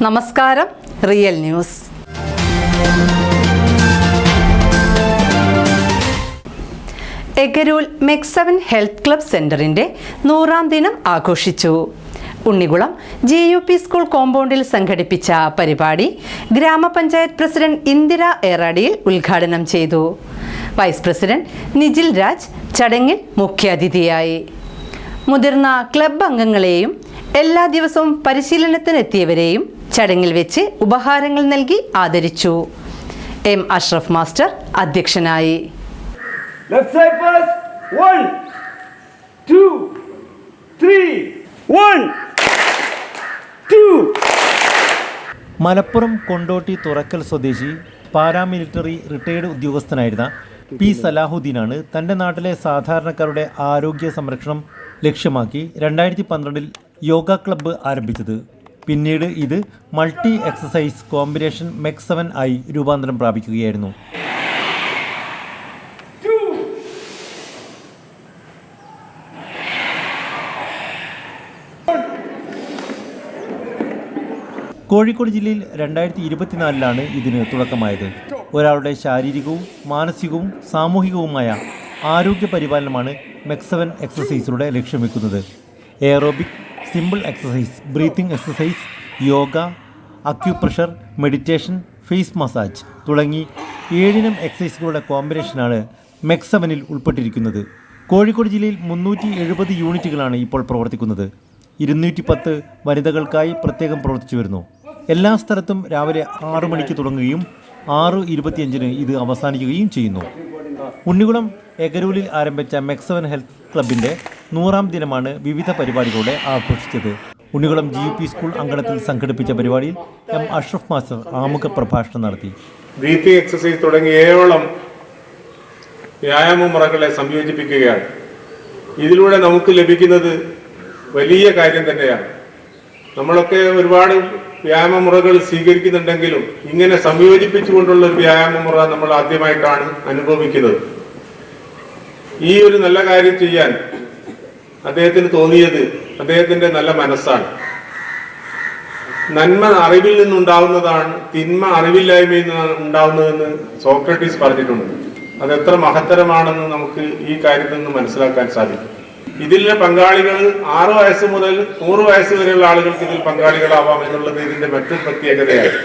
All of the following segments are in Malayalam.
നമസ്കാരം real news. Ekarool MEC seven health club സെന്ററിന്റെ നൂറാം ദിനം ആഘോഷിച്ചു. Unnikulam G U P school കോമ്പൗണ്ടിൽ സംഘടിപ്പിച്ച പരിപാടി ഗ്രാമപഞ്ചായത്ത് പ്രസിഡന്റ് ഇന്ദിര ഏറാടിയിൽ ഉദ്ഘാടനം ചെയ്തു. വൈസ് പ്രസിഡന്റ് നിജിൽ രാജ് ചടങ്ങിൽ മുഖ്യാതിഥിയായി. മുതിർന്ന ക്ലബ് അംഗങ്ങളെയും എല്ലാ ദിവസവും പരിശീലനത്തിനെത്തിയവരെയും ചടങ്ങിൽ വെച്ച് ഉപഹാരങ്ങൾ നൽകി ആദരിച്ചു എം അഷ്റഫ് മാസ്റ്റർ അധ്യക്ഷനായി Left side first. One, two, three. One, Malappuram Kondotty Thurakkal സ്വദേശി പാരാമിലിറ്ററി റിട്ടയർഡ് ഉദ്യോഗസ്ഥനായിരുന്ന പി സലാഹുദ്ദീനാണ് തന്റെ നാട്ടിലെ സാധാരണക്കാരുടെ ആരോഗ്യ സംരക്ഷണം ലക്ഷ്യമാക്കി രണ്ടായിരത്തി പന്ത്രണ്ടിൽ യോഗ ക്ലബ്ബ് ആരംഭിച്ചത് പിന്നീട് ഇത് multi exercise combination MEC seven ആയി രൂപാന്തരം പ്രാപിക്കുകയായിരുന്നു. കോഴിക്കോട് ജില്ലയിൽ രണ്ടായിരത്തി ഇരുപത്തിനാലിലാണ് ഇതിന് തുടക്കമായത്. ഒരാളുടെ ശാരീരികവും മാനസികവും സാമൂഹികവുമായ ആരോഗ്യ പരിപാലനമാണ് മെക്സവൻ എക്സസൈസിലൂടെ ലക്ഷ്യം വെക്കുന്നത് aerobic simple exercise breathing exercise yoga acupressure meditation face massage തുടങ്ങി ഏഴിനം എക്സസൈസുകളുടെ കോമ്പിനേഷനാണ് മെക്സവനിൽ ഉൾപ്പെട്ടിരിക്കുന്നത്. കോഴിക്കോട് ജില്ലയിൽ മുന്നൂറ്റി എഴുപത് യൂണിറ്റുകളാണ് ഇപ്പോൾ പ്രവർത്തിക്കുന്നത്. ഇരുന്നൂറ്റി പത്ത് വനിതകൾക്കായി പ്രത്യേകം പ്രവർത്തിച്ചു വരുന്നു. എല്ലാ സ്ഥലത്തും രാവിലെ ആറു മണിക്ക് തുടങ്ങുകയും ആറ് ഇരുപത്തിയഞ്ചിന് ഇത് അവസാനിക്കുകയും ചെയ്യുന്നു. ഉണ്ണികുളം എഗരൂലിൽ ആരംഭിച്ച മെക്സവൻ ഹെൽത്ത് ക്ലബിന്റെ നൂറാം ദിനമാണ് വിവിധ പരിപാടികളോടെ ആഘോഷിച്ചത്. ഉണ്ണികുളം ജി പി സ്കൂൾ അങ്കണത്തിൽ സംഘടിപ്പിച്ച പരിപാടിയിൽ എം അഷ്റഫ് മാസ്റ്റർ ആമുഖ പ്രഭാഷണം നടത്തി. ബ്രീത്തിങ് എക്സസൈസ് തുടങ്ങിയ ഏഴോളം വ്യായാമ മുറകളെ സംയോജിപ്പിക്കുകയാണ്. ഇതിലൂടെ നമുക്ക് ലഭിക്കുന്നത് വലിയ കാര്യം തന്നെയാണ്. നമ്മളൊക്കെ ഒരുപാട് വ്യായാമ മുറകൾ സ്വീകരിക്കുന്നുണ്ടെങ്കിലും ഇങ്ങനെ സംയോജിപ്പിച്ചുകൊണ്ടുള്ള ഒരു വ്യായാമ മുറ നമ്മൾ ആദ്യമായിട്ടാണ് അനുഭവിക്കുന്നത്. ഈ ഒരു നല്ല കാര്യം ചെയ്യാൻ അദ്ദേഹത്തിന് തോന്നിയത് അദ്ദേഹത്തിന്റെ നല്ല മനസ്സാണ്. നന്മ അറിവിൽ നിന്നുണ്ടാവുന്നതാണ് തിന്മ അറിവില്ലായ്മയിൽ നിന്ന് ഉണ്ടാവുന്നതെന്ന് സോക്രട്ടീസ് പറഞ്ഞിട്ടുണ്ട്. അത് എത്ര മഹത്തരമാണെന്ന് നമുക്ക് ഈ കാര്യത്തിൽ നിന്ന് മനസ്സിലാക്കാൻ സാധിക്കും. ഇതിലെ പങ്കാളികൾ ആറ് വയസ്സ് മുതൽ നൂറ് വയസ്സ് വരെയുള്ള ആളുകൾക്ക് ഇതിൽ പങ്കാളികളാവാം എന്നുള്ളത് ഇതിന്റെ മറ്റൊരു പ്രത്യേകതയാണ്.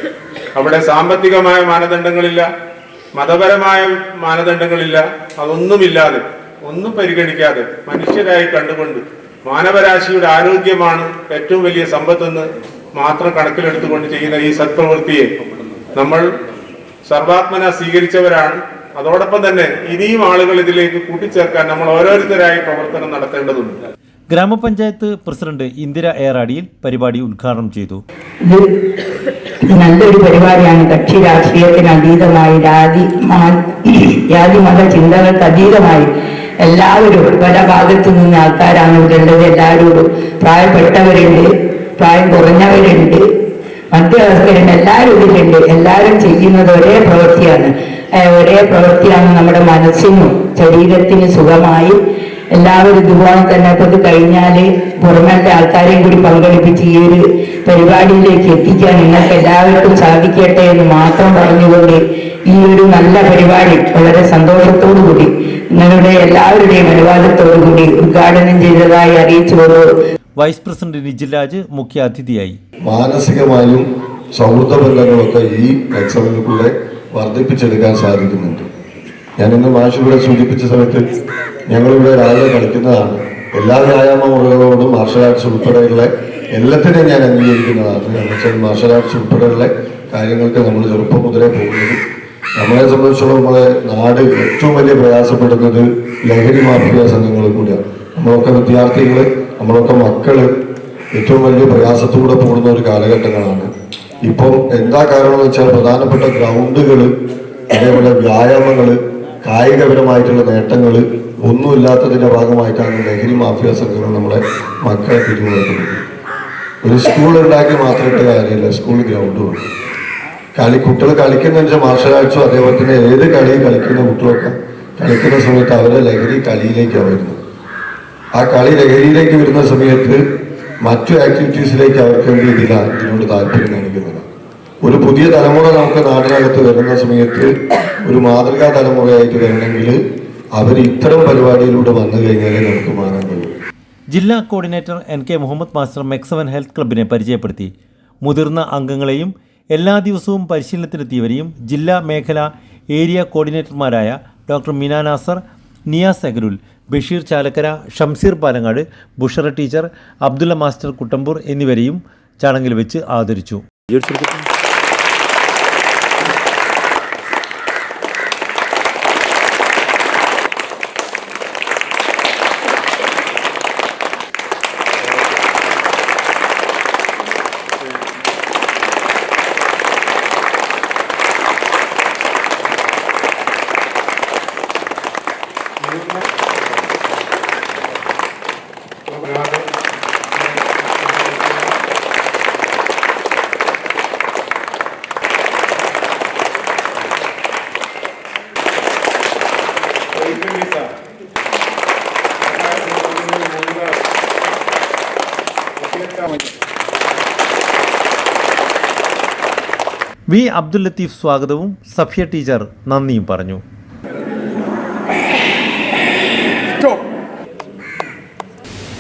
അവിടെ സാമ്പത്തികമായ മാനദണ്ഡങ്ങളില്ല മതപരമായ മാനദണ്ഡങ്ങളില്ല അതൊന്നുമില്ലാതെ ഒന്നും പരിഗണിക്കാതെ മനുഷ്യരായി കണ്ടുകൊണ്ട് മാനവരാശിയുടെ ആരോഗ്യമാണ് ഏറ്റവും വലിയ സമ്പത്തെന്ന് മാത്രം കണക്കിലെടുത്തുകൊണ്ട് ചെയ്യുന്ന ഈ സത്പ്രവൃത്തിയെ നമ്മൾ സർവാത്മന സ്വീകരിച്ചവരാണ്. അതോടൊപ്പം തന്നെ ഇനിയും ആളുകൾ ഇതിലേക്ക് കൂട്ടിച്ചേർക്കാൻ നമ്മൾ ഓരോരുത്തരായി പ്രവർത്തനം നടത്തേണ്ടതുണ്ട്. ഗ്രാമപഞ്ചായത്ത് പ്രസിഡന്റ് ഇന്ദിര ഏറാടിയിൽ പരിപാടി ഉദ്ഘാടനം ചെയ്തു. നല്ലൊരു പരിപാടിയാണ്. കക്ഷി രാഷ്ട്രീയത്തിന് അതീതമായി ജാതി ജാതി മത ചിന്തകൾക്ക് അതീതമായി എല്ലാവരും പല ഭാഗത്തു നിന്ന് ആൾക്കാരാണ് ഇവിടെ ഉള്ളത് എല്ലാവരോടും പ്രായപ്പെട്ടവരുണ്ട് പ്രായം കുറഞ്ഞവരുണ്ട് മധ്യവസ്ഥരുണ്ട് എല്ലാവരും ഇതിലുണ്ട്. എല്ലാവരും ചെയ്യുന്നത് ഒരേ പ്രവൃത്തിയാണ്. ഒരേ പ്രവൃത്തിയാണ് നമ്മുടെ മനസ്സിനും ശരീരത്തിനും സുഖമായി. എല്ലാവരും ഇതുപോലെ തന്നെ ഇപ്പൊ ഇത് കഴിഞ്ഞാൽ പുറമേത്തെ ആൾക്കാരെയും കൂടി പങ്കെടുപ്പിച്ച് ഈ ഒരു പരിപാടിയിലേക്ക് എത്തിക്കാൻ നിങ്ങൾക്ക് എല്ലാവർക്കും സാധിക്കട്ടെ എന്ന് മാത്രം പറഞ്ഞുകൊണ്ട് ഈ ഒരു നല്ല പരിപാടി വളരെ സന്തോഷത്തോടു കൂടി നിങ്ങളുടെ എല്ലാവരുടെയും അനുവാദത്തോടു കൂടി ഉദ്ഘാടനം ചെയ്തതായി അറിയിച്ചുകൊണ്ട് വൈസ് പ്രസിഡന്റ് നിജിലാജ് മുഖ്യ അതിഥിയായി മാനസികമായും സൗഹൃദ ബന്ധങ്ങളൊക്കെ ഈ എക്സാമിലൂടെ വർദ്ധിപ്പിച്ചെടുക്കാൻ സാധിക്കുന്നുണ്ട്. ഞാൻ ഇന്ന് മാഷിവിടെ സൂചിപ്പിച്ച സമയത്ത് ഞങ്ങളിവിടെ രാവിലെ കളിക്കുന്നതാണ്. എല്ലാ വ്യായാമ മുറകളോടും മാർഷൽ ആർട്സ് ഉൾപ്പെടെയുള്ള എല്ലാത്തിനെയും ഞാൻ അംഗീകരിക്കുന്നതാണ്. എന്നുവെച്ചാൽ മാർഷൽ ആർട്സ് ഉൾപ്പെടെയുള്ള കാര്യങ്ങൾക്ക് നമ്മൾ ചെറുപ്പം മുതലേ പോകുന്നത് നമ്മളെ സംബന്ധിച്ചിടത്തോളം നമ്മളെ നാട് ഏറ്റവും വലിയ പ്രയാസപ്പെടുന്നത് ലഹരി മാഫിയ സംഘങ്ങൾ കൂടിയാണ്. നമ്മളൊക്കെ വിദ്യാർത്ഥികൾ നമ്മളൊക്കെ മക്കൾ ഏറ്റവും വലിയ പ്രയാസത്തിലൂടെ പോകുന്ന ഒരു കാലഘട്ടങ്ങളാണ്. ഇപ്പം എന്താ കാരണം വെച്ചാൽ പ്രധാനപ്പെട്ട ഗ്രൗണ്ടുകൾ അതേപോലെ വ്യായാമങ്ങൾ കായികപരമായിട്ടുള്ള നേട്ടങ്ങൾ ഒന്നുമില്ലാത്തതിന്റെ ഭാഗമായിട്ടാണ് ലഹരി മാഫിയ സംഘങ്ങൾ നമ്മളെ മക്കളെ പിരിമുറുക്കുന്നത് ഒരു സ്കൂൾ ഉണ്ടാക്കി മാത്രമായിട്ട് കാര്യമില്ല സ്കൂൾ ഗ്രൗണ്ടും കളി കുട്ടികൾ കളിക്കുന്ന വെച്ചാൽ മാർഷൽ ആർട്സും അതേപോലെ തന്നെ ഏത് കളിയും കളിക്കുന്ന കുട്ടികളൊക്കെ കളിക്കുന്ന സമയത്ത് അവരെ ലഹരി കളിയിലേക്കാണ് വരുന്നത് ആ കളി ലഹരിയിലേക്ക് വരുന്ന സമയത്ത് മറ്റു ആക്ടിവിറ്റീസിലേക്ക് അവർക്ക് വേണ്ടി ഇതില്ല ഇതിനോട് താല്പര്യം കാണിക്കുന്നത് ഒരു പുതിയ തലമുറ നമുക്ക് നാടിനകത്ത് വരുന്ന സമയത്ത് ഒരു മാതൃകാ തലമുറയായിട്ട് വരണമെങ്കിൽ അവർ ഇത്തരം പരിപാടിയിലൂടെ വന്നു കഴിഞ്ഞാലേ നമുക്ക് മാറാൻ കഴിയും. ജില്ലാ coordinator N K Muhammad master MEC seven health ക്ലബിനെ പരിചയപ്പെടുത്തി. മുതിർന്ന അംഗങ്ങളെയും എല്ലാ ദിവസവും പരിശീലനത്തിനെത്തിയവരെയും ജില്ലാ മേഖല area കോർഡിനേറ്റർമാരായ doctor Meena Nasar Niyas Agarul Basheer Chalakkara Shamseer Palangad Bushra teacher Abdulla master Kuttampoor എന്നിവരെയും ചടങ്ങിൽ വെച്ച് ആദരിച്ചു. വി അബ്ദുൽ ലത്തീഫ് സ്വാഗതവും സഫിയ ടീച്ചർ നന്ദിയും പറഞ്ഞു